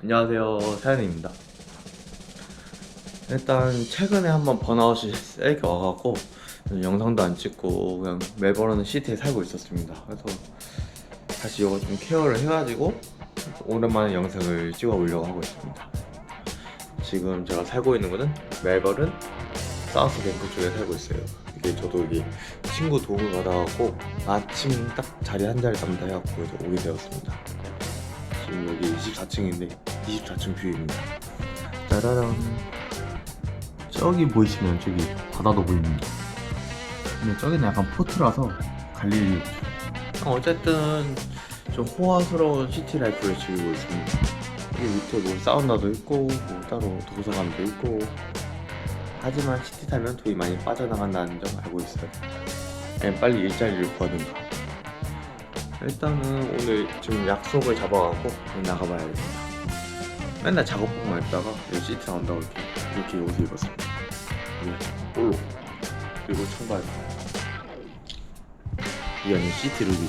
안녕하세요 사연입니다. 일단 최근에 한번 번아웃이 세게 와갖고 영상도 안 찍고 그냥 멜버른 시티에 살고 있었습니다. 그래서 다시 이거 좀 케어를 해가지고 오랜만에 영상을 찍어 보려고 하고 있습니다. 지금 제가 살고 있는 곳은 멜버른 사우스 뱅크 쪽에 살고 있어요. 이게 저도 이게 친구 도움을 받아갖고 아침 딱 자리 한 자리 남다 해갖고 오게 되었습니다. 지금 여기 24층인데 24층 뷰입니다. 짜라란. 저기 보이시면 저기 바다도 보입니다. 근데 저기는 약간 포트라서 갈 일이 없죠. 어쨌든 좀 호화스러운 시티 라이프를 즐기고 있습니다. 여기 밑에 뭐 사우나도 있고 뭐 따로 도서관도 있고 하지만 시티 살면 돈이 많이 빠져나간다는 점 알고 있어요. 그냥 빨리 일자리를 구하든가. 일단은 오늘 지금 약속을 잡아갖고 나가봐야겠다. 맨날 작업복만 입다가 여기 시티 나온다고 이렇게 이렇게 옷을 입었습니다. 이게 볼로 그리고 청바지. 이 안에 시티 룩이.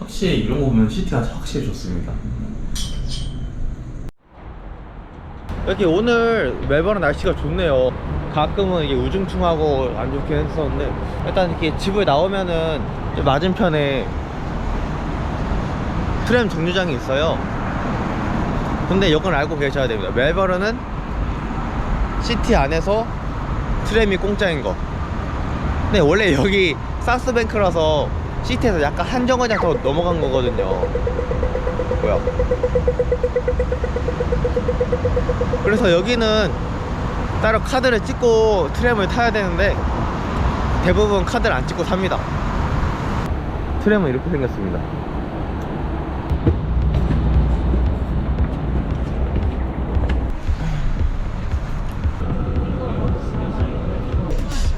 확실히 이런 거 보면 시티가 확실히 좋습니다. 여기 오늘 멜버른 날씨가 좋네요. 가끔은 이게 우중충하고 안 좋긴 했었는데 일단 이렇게 집을 나오면은 이 맞은편에 트램 정류장이 있어요. 근데 이건 알고 계셔야 됩니다. 멜버른은 시티 안에서 트램이 공짜인 거. 근데 원래 여기 사스뱅크라서 시티에서 약간 한 정거장 더 넘어간 거거든요. 뭐야? 그래서 여기는 따로 카드를 찍고 트램을 타야 되는데 대부분 카드를 안 찍고 삽니다. 트램은 이렇게 생겼습니다.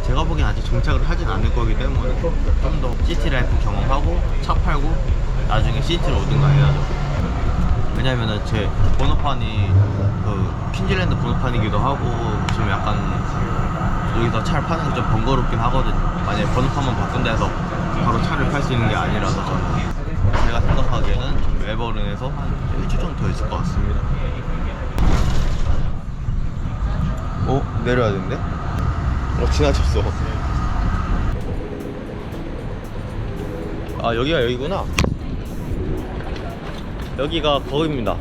제가 보기엔 아직 정착을 하진 않을 거기 때문에 좀 더 시티 라이프 경험하고 차 팔고 나중에 시티를 오든가 해야죠. 왜냐면은 제 번호판이 그 퀸즐랜드 번호판이기도 하고 지금 약간 여기서 차를 파는 게 좀 번거롭긴 하거든요. 만약에 번호판만 바꾼다 해서 바로 차를 팔 수 있는 게 아니라서 저는 제가 생각하기에는 좀 멜버른에서 한 일주일 정도 더 있을 것 같습니다. 어? 내려야 되는데? 어 지나쳤어. 아 여기가 여기구나. 여기가 거기입니다.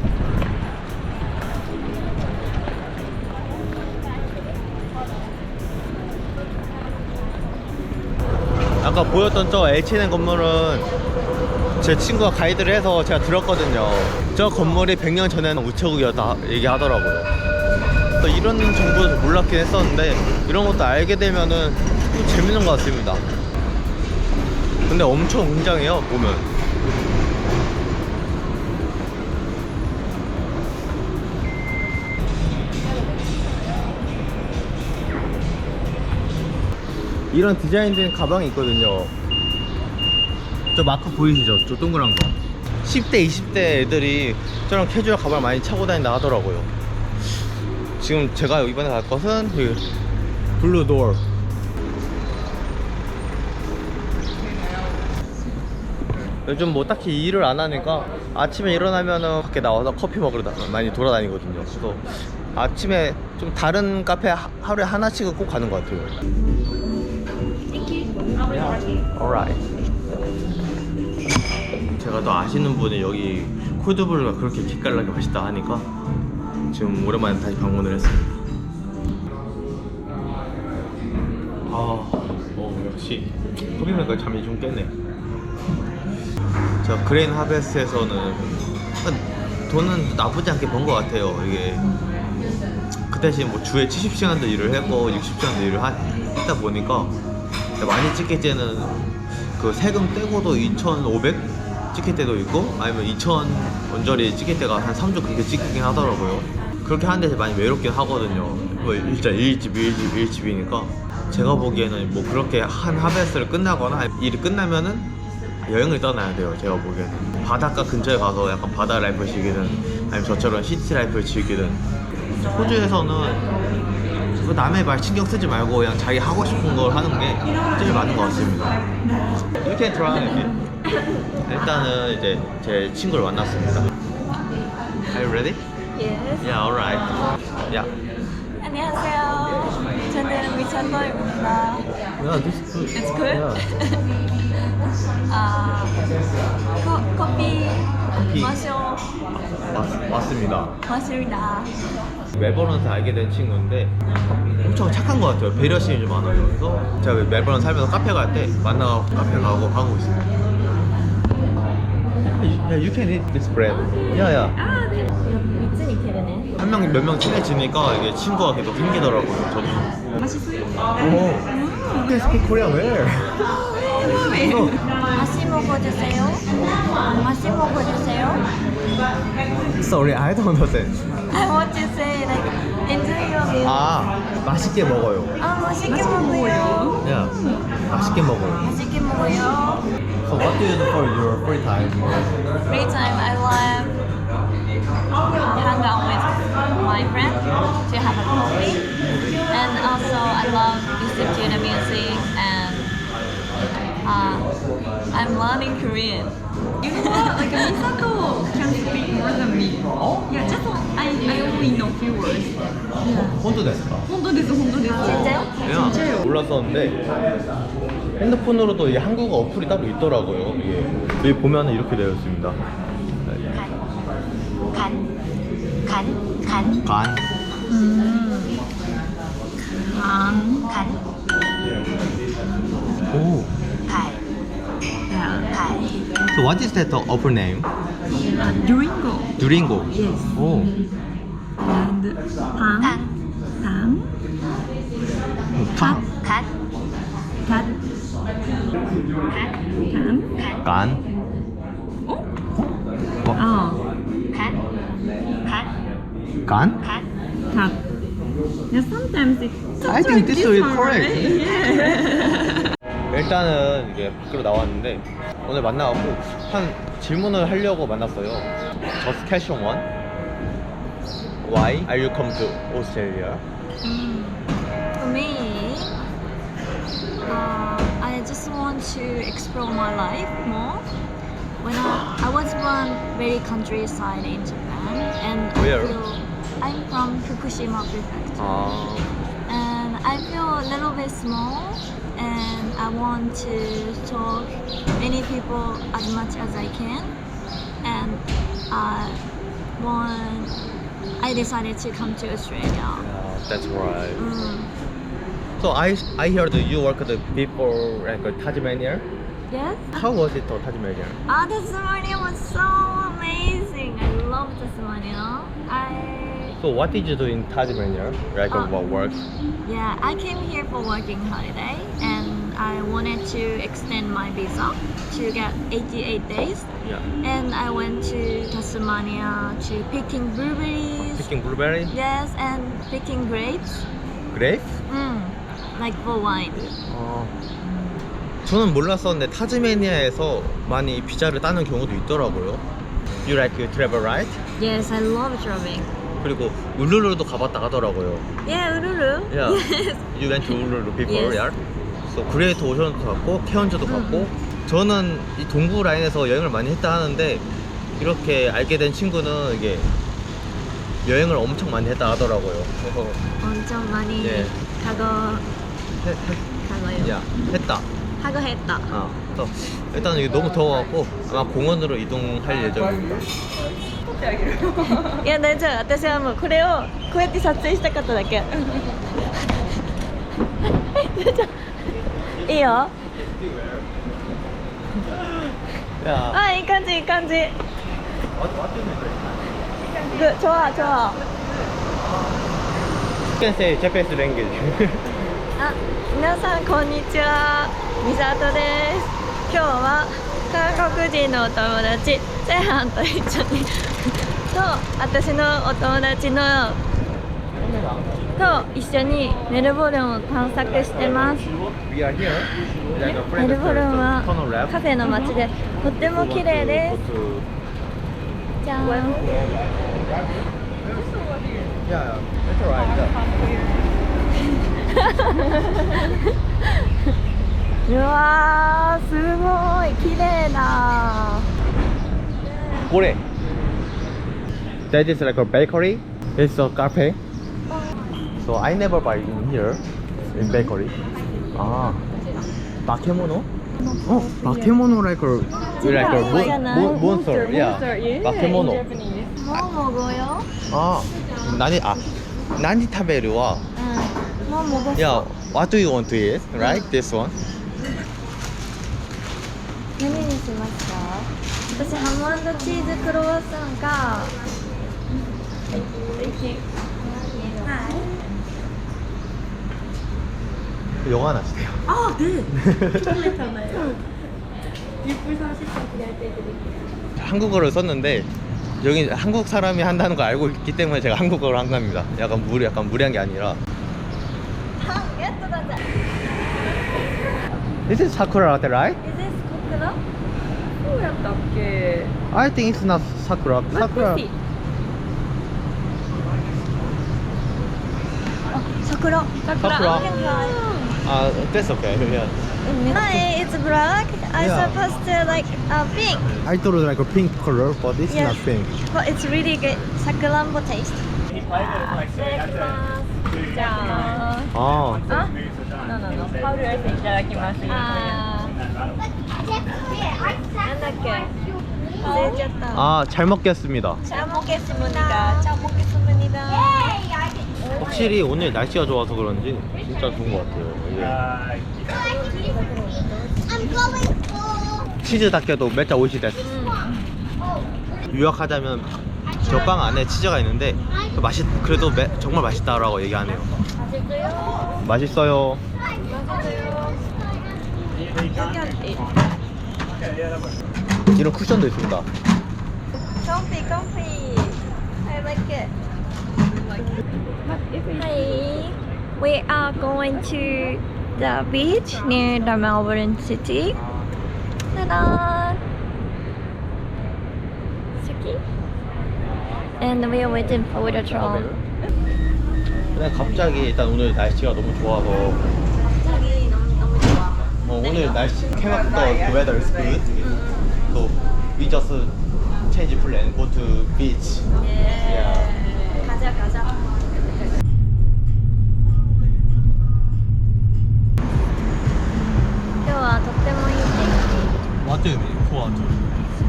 아까 보였던 저 H&M 건물은 제 친구가 가이드를 해서 제가 들었거든요. 저 건물이 100년 전에는 우체국이었다 얘기하더라고요. 그래서 이런 정보도 몰랐긴 했었는데 이런 것도 알게 되면은 또 재밌는 것 같습니다. 근데 엄청 웅장해요 보면. 이런 디자인된 가방이 있거든요. 저 마크 보이시죠? 저 동그란 거. 10대, 20대 애들이 저런 캐주얼 가방을 많이 차고 다닌다 하더라고요. 지금 제가 이번에 갈 것은 그 블루 도어. 요즘 뭐 딱히 일을 안 하니까 아침에 일어나면은 밖에 나와서 커피 먹으러 다- 많이 돌아다니거든요. 그래서 아침에 좀 다른 카페 하- 하루에 하나씩은 꼭 가는 것 같아요. Alright. 제가 또 아시는 분이 여기 콜드브루가 그렇게 기깔나게 맛있다 하니까 지금 오랜만에 다시 방문을 했습니다. 아, 어, 역시 먹으니까 잠이 좀 깼네. 저 그레인 하베스트에서는 돈은 나쁘지 않게 번 것 같아요. 이게 그 대신 뭐 주에 70시간도 일을 했고 60시간도 일을 하, 했다 보니까 많이 찍힐 때는 그 세금 떼고도 2,500 찍힐 때도 있고 아니면 2,000 원짜리 찍힐 때가 한 3주 그렇게 찍히긴 하더라고요. 그렇게 하는데 많이 외롭긴 하거든요. 뭐 일자 1집, 1집, 1집이니까 제가 보기에는 뭐 그렇게 한 하베스를 끝나거나 일이 끝나면은 여행을 떠나야 돼요. 제가 보기에는 바닷가 근처에 가서 약간 바다 라이프를 즐기든 아니면 저처럼 시티 라이프를 즐기든 호주에서는 그 남의 말 신경 쓰지 말고 그냥 자기 하고 싶은 걸 하는 게 제일 맞는 것 같습니다. Can try it. 일단은 이제 제 친구를 만났습니다. Are you ready? Yes. Yeah, alright. Yeah. 안녕하세요. 저는 미찬도입니다. Yeah, this is good. It's good. 아, 코, 커피 커피. 마셔 맞, 맞습니다. 마십니다. 멜버른에서 알게 된 친구인데 엄청 착한 것 같아요. 배려심이 좀 많아요. 그래서 제가 멜버른 살면서 카페 갈 때 만나고 카페 가고 하고 있어요. Yeah, you can eat this bread. Yeah, yeah. 아, 네. 이태리네. 한 명 몇 명 친해지니까 이게 친구가 계속 생기더라고요. 저도. 맛있어요? 오. You can speak Korean where? 맛이 먹어주세요. 맛이 먹어주세요. Sorry, I don't understand. I want to say like enjoy your meal. 아, 맛있게 먹어요. 아, 맛있게 먹어요. Yeah, 맛있게 먹어요. 맛있게 먹어요. So what do you do for your free time? Free time, I love hang out with my friends to have a coffee, and also I love listen to the music and Uh, I'm learning Korean. You know, like Misato can speak more than me. Oh? Yeah, just I, I only know few words. Yeah. 혼자 됐을까? 혼도 됐어, 혼도 됐어. 진짜요? 그냥 진짜요? 몰랐었는데 핸드폰으로도 이 한국어 어플이 따로 있더라고요. 이게 여기 보면 이렇게 되어 있습니다. 간, 간, 간. 간. 음. What is that 어플 name? Uh, Duringo. 두링고. Yes. 오. And 방, 간, 방, 간. 간, 갓, 간, 간. 간. 어? 어? 아, 간, 간, 간? 간. 갓. Yeah, sometimes it. I think this is correct. Yeah. 일단은 이게 밖으로 나왔는데 오늘 만나갖고 한 질문을 하려고 만났어요. Just question one. Why are you come to Australia? For me, uh, I just want to explore my life more. When I, I was born very countryside in Japan, and Where? I feel I'm from Fukushima Prefecture, 아, I feel a little bit small, and I want to talk many people as much as I can, and I want. I decided to come to Australia. yeah, that's right. Mm. So I I heard that you worked people like Tasmania. Yes. How was it to Tasmania? Ah, Tasmania was so So what did you do in Tasmania? Like Uh, what work? yeah, I came here for working holiday, and I wanted to extend my visa to get 88 days. Yeah. And I went to Tasmania to picking blueberries. Picking blueberry? Yes, and picking grapes. Grape? Mm, like for wine. 어, 저는 몰랐었는데 타즈메니아에서 많이 비자를 따는 경우도 있더라고요. You like to travel, right? Yes, I love traveling. 그리고 울루루도 가봤다 하더라고요. Yeah, Uluru. Yeah. Yes. You went to Uluru before, Yes. yeah? So 그레이트 오션도 갔고 케언즈도 갔고 저는 이 동부 라인에서 여행을 많이 했다 하는데 이렇게 알게 된 친구는 이게 여행을 엄청 많이 했다 하더라고요. 그래서 엄청 많이 예. 가고 해, 해, 가고요. 야, 했다. 하고 했다. 어, 그래서 일단 이게 너무 더워갖고 아마 공원으로 이동할 예정입니다. いや大丈夫私はもうこれをこうやって撮影したかっただけいいよ 야, あいい感じいい感じぐ좋아 좋아 can say Japanese language. あ皆さんこんにちはみさとです 今日は韓国人のお友達セハンと一緒にと私のお友達のと一緒にメルボルンを探索してますメルボルンは.カフェの街でとっても綺麗ですじゃん. うわーす 고래. That is like a bakery. It's a cafe. So I never buy in here in bakery. Ah, bakemono. Oh, bakemono like a like a mo- mo- monster. Yeah, bakemono. 뭐 먹어요? 아, 나니 아, 나니 타베르와. 응. 뭐 먹었어? Yeah, what do you want to eat? Right, this one. 何にしました私ハムチーズクロワッサンか 영화 나시대요. 아, 네. 좋아했잖아요. 6불 30원 기다려드릴게요. 한국어를 썼는데 여기 한국 사람이 한다는 걸 알고 있기 때문에 제가 한국어를 한 겁니다. 약간 무리 약간 무리한 게 아니라. パンゲットだぜ This is sakura latte, right? Is this coconut? どうやったっけ I think it's not sakura. Sakura. あ、桜桜 Uh, that's okay. Yeah. Hi, it's black. I Yeah. supposed to like uh, pink, I thought it was like a pink color, but it's Yes. not pink. but it's really good. Sakurambo taste. じゃあ、 아, あなののパウルアイスいただきます。あ 아, 잘 먹겠습니다. 잘 먹겠습니다. 잘 먹겠습니다. 확실히 오늘 날씨가 좋아서 그런지 진짜 좋은 것 같아요. 이게. 치즈 닦여도 몇자 오시 됐어. 요약하자면 음. 저빵 안에 치즈가 있는데 맛있 그래도 매, 정말 맛있다라고 얘기하네요. 아, 맛있어요. 이런 쿠션도 있습니다. Comfy, comfy. I like it. Hi, we are going to the beach near the Melbourne city. Ta-da! Suki. And we are waiting for the train. 그냥 갑자기 일단 오늘 날씨가 너무 좋아서 갑자기 너무 너무 좋아. 어, 오늘 날씨 cannot the weather is good. So we just change plan go to beach. 예. 가자 가자.今日はとってもいい天 What do you mean? 포와 気。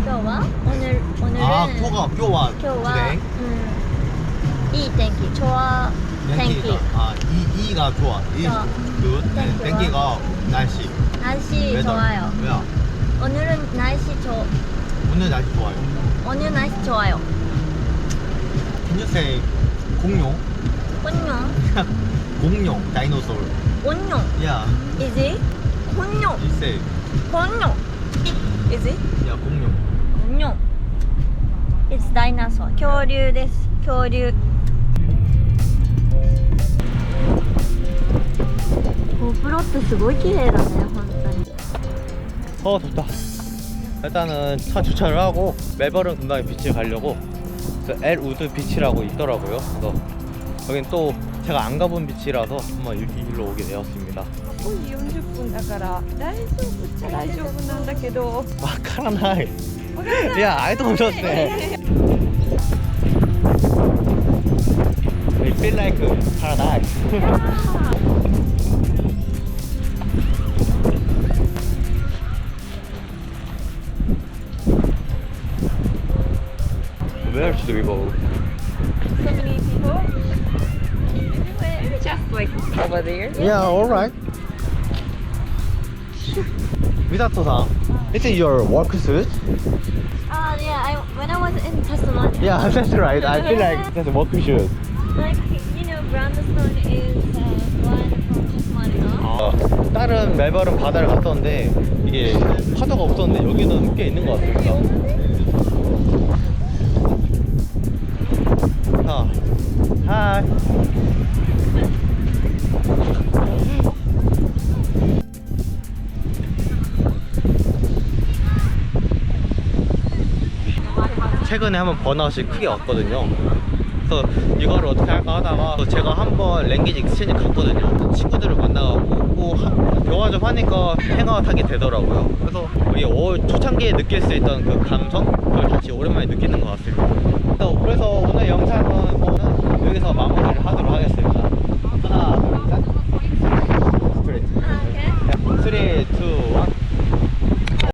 今日は 오늘 오늘은 아, 포가 뼈와 今日は today. うんいい天気。좋아天気。 아, 이 이가 좋아. 이 좋아. good. 땡큐. 땡기가 날씨. 날씨 weather. 좋아요. 야, 오늘은 날씨 좋 오늘 날씨 좋아요. 오늘 날씨 좋아요. Can you say 공룡? 온용 공룡, dinosaur. 온용 Yeah, 이지 온용 you say. 온용 이지 야, 공룡. 온용. It's dinosaur. 恐竜です。恐竜。GoPro ってすごい綺麗だね、本当に。 어 좋다 일단은 차 주차를 하고 멜버른 금방에 비치에 가려고 그 엘 우드 비치라고 있더라고요 그래서 여긴 또 제가 안 가본 비치라서 한번 이렇게 길로 오게 되었습니다 5時40分だから大丈夫っちゃ大丈夫なんだけど。 마카라나이 야 아이도 오셨네 I feel like paradise Where should we go? So many people. Just like over there. Yeah, alright. 미사토상, it's in your work suit? Ah, yeah, I, when I was in Tasmania, Yeah, that's right. I feel like that's a work suit. like, you know, Brandstone is uh, one from Tasmania. 어, 다른 멜버른 바다를 갔었는데 이게 파도가 없었는데 여기는 꽤 있는 것 같습 니다. 자, 하이. 최근에 한번 번아웃이 크게 왔거든요. 그래서 이거를 어떻게 할까 하다가 또 제가 한번 랭귀지 익스체인지 갔거든요. 친구들을 만나고 뭐 하- 대화 좀 하니까 행아웃 하게 되더라고요. 그래서 이 오- 초창기에 느낄 수 있던 그 감성 그걸 다시 오랜만에 느끼는 것 같습니다. 그래서 오늘 영상은 여기서 마무리를 하도록 하겠습니다.